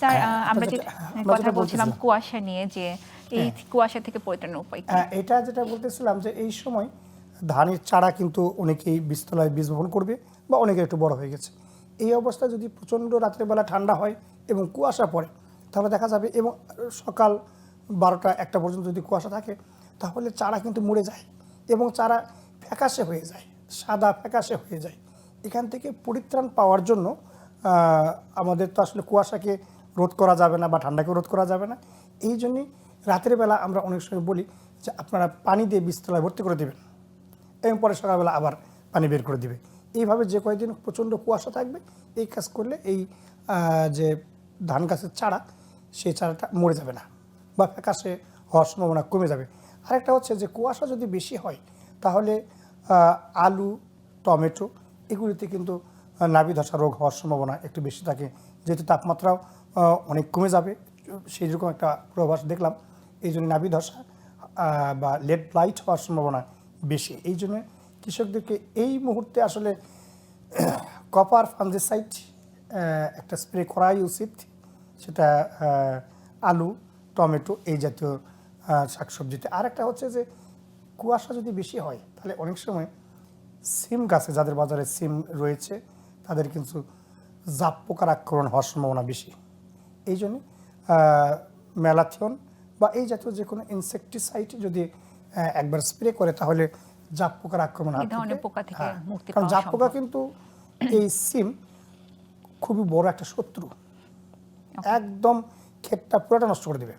Sir হ্যাঁ, আমরা যে যেটা- কথা বলছিলাম কুয়াশা নিয়ে যে এই কুয়াশা থেকে পরিত্রাণের উপায় হ্যাঁ এটা যেটা বলতেছিলাম যে এই সময় ধানের চারা কিন্তু অনেকেই বীজতলায় বীজ বপন করবে বা অনেকের একটু বড় হয়ে গেছে। এই অবস্থায় যদি প্রচণ্ড রাত্রেবেলা ঠান্ডা হয় এবং কুয়াশা পড়ে তাহলে দেখা যাবে এবং সকাল বারোটা একটা পর্যন্ত যদি কুয়াশা থাকে তাহলে চারা কিন্তু মরে যায় এবং চারা ফ্যাকাশে হয়ে যায় সাদা ফ্যাকাশে হয়ে যায়। এখান থেকে পরিত্রাণ পাওয়ার জন্য আমাদের তো আসলে কুয়াশাকে রোধ করা যাবে না বা ঠান্ডাকে রোধ করা যাবে না। এই জন্যই রাতের বেলা আমরা অনেক সময় বলি যে আপনারা পানি দিয়ে বীজতলায় ভর্তি করে দেবেন এবং পরে সকালবেলা আবার পানি বের করে দিবে। এইভাবে যে কয়েকদিন প্রচণ্ড কুয়াশা থাকবে, এই কাজ করলে এই যে ধান গাছের চারা, সেই চারাটা মরে যাবে না বা ফ্যাকাশে হওয়ার সম্ভাবনা কমে যাবে। আরেকটা হচ্ছে যে কুয়াশা যদি বেশি হয়, তাহলে আলু, টমেটো এগুলিতে কিন্তু নাভি ধসা রোগ হওয়ার সম্ভাবনা একটু বেশি থাকে। যেহেতু তাপমাত্রাও অনেক কমে যাবে। সেই রকম একটা প্রভাস দেখলাম। এই জন্য নাভি ধসা বা লেট ব্লাইট হওয়ার সম্ভাবনা বেশি। এই জন্য কৃষকদেরকে এই মুহূর্তে আসলে কপার ফাঞ্জিসাইড একটা স্প্রে করাই উচিত। সেটা আলু, টমেটো এই জাতীয় শাকসবজিতে। আর একটা হচ্ছে যে, কুয়াশা যদি বেশি হয়, তাহলে অনেক সময় সিম গাছে, যাদের বাজারে সিম রয়েছে, তাদের কিন্তু জাপ পোকার আক্রমণ হওয়ার সম্ভাবনা বেশি। এই জন্য ম্যালাথিয়ন বা এই জাতীয় যে কোনো ইনসেকটিসাইড যদি একবার স্প্রে করে তাহলে জাপ পোকার আক্রমণ হ্যাঁ, কারণ জাপ পোকা কিন্তু এই সিম খুবই বড় একটা শত্রু। একদম ক্ষেতটা পুরোটা নষ্ট করে দেবে।